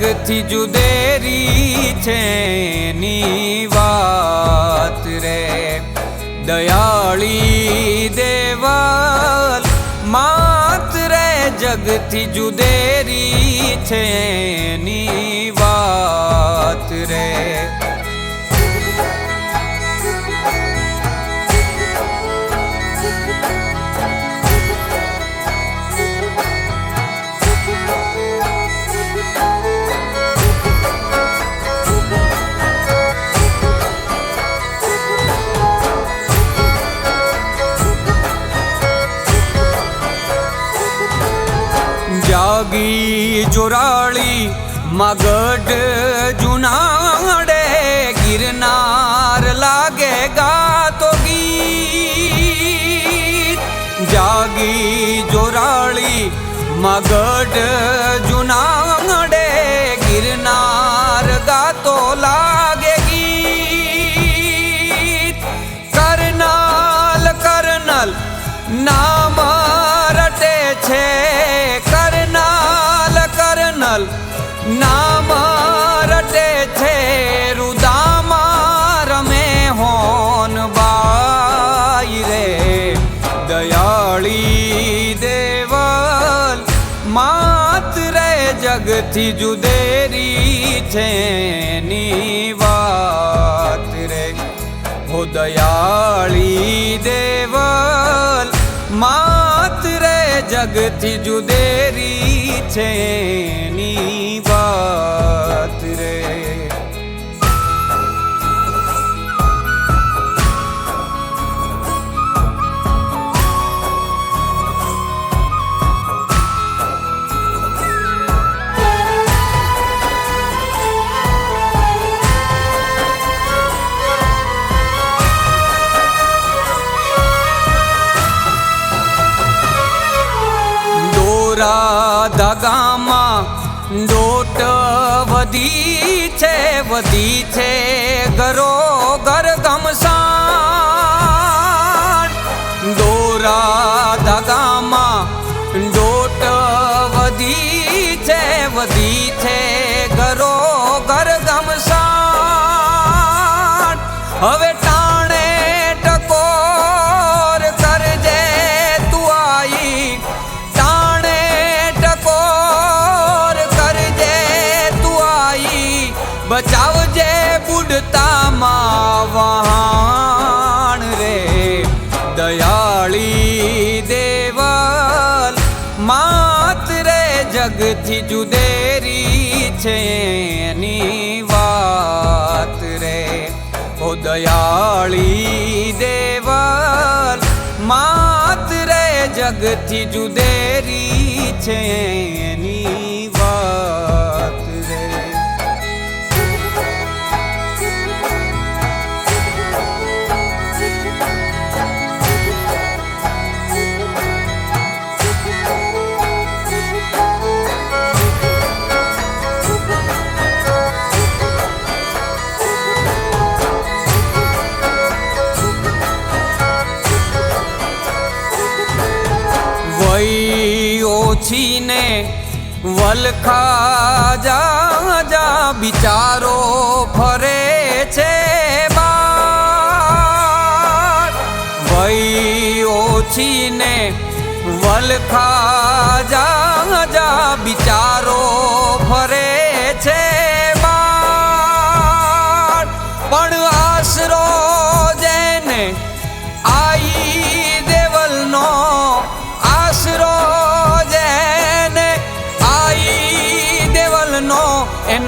જગથી જુદેરી છે ની વાત રે. દયાળી દેવલ માત રે, જગથી જુદેરી છે ની વાત રે. જોરાળી મગઢ જુનાડે ગિરનાર લાગે ગાતો ગીત. જાગી જોરાળી મગઢ જગથી જુદેરી છે ની વાત રે. હો દયાળી દેવલ માત રે, જગથી જુદેરી છે ની દોરા ધાગામાં દોટ વધી છે વધી છે ઘરો ઘર ગમસાણ. દોરા જગથી જુદેરી છે એની વાત રે. ઓ દયાળી દેવલ માત રે, જગથી જુદેરી છે ની વલખા જા જા બિચારો ફરે છે બાર. વઈ ઓછી ને વલખા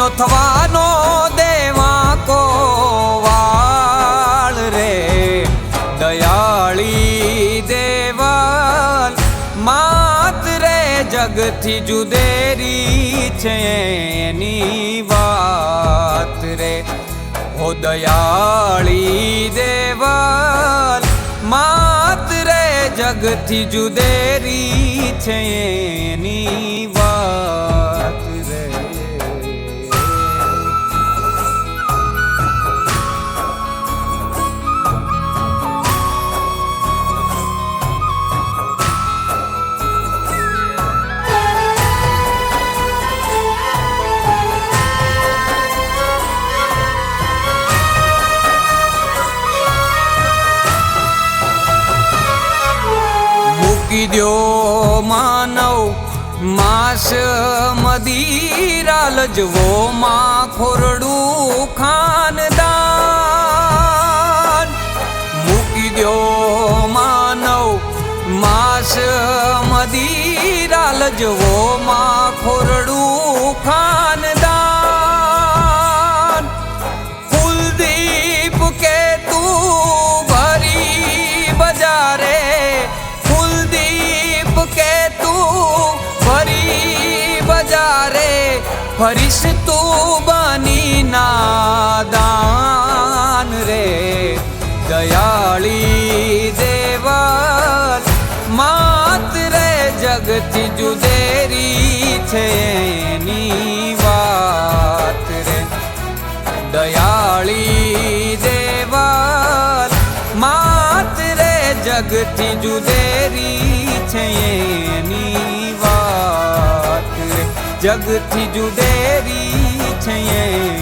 એનો થવાનો દેવા કો વાળ રે. દયાળી દેવલ માત રે જગથી જુદેરી છે એની વાત રે. હો દયાળી દેવલ માત રે જગથી જુદેરી છે એની દ્યો માનવ માસ મદીરા લજવો માં ખોરડું ખાનદાન. મૂકી દો માનવ માસ મદીરા લજવો બજારે ફરીશ તું બની નાદાન રે. દયાળી દેવલ માત રે જગથી જુદેરી છે એની વાત રે. દયાળી દેવલ માત રે જગથી જુદેરી જગથી જુદેવી છે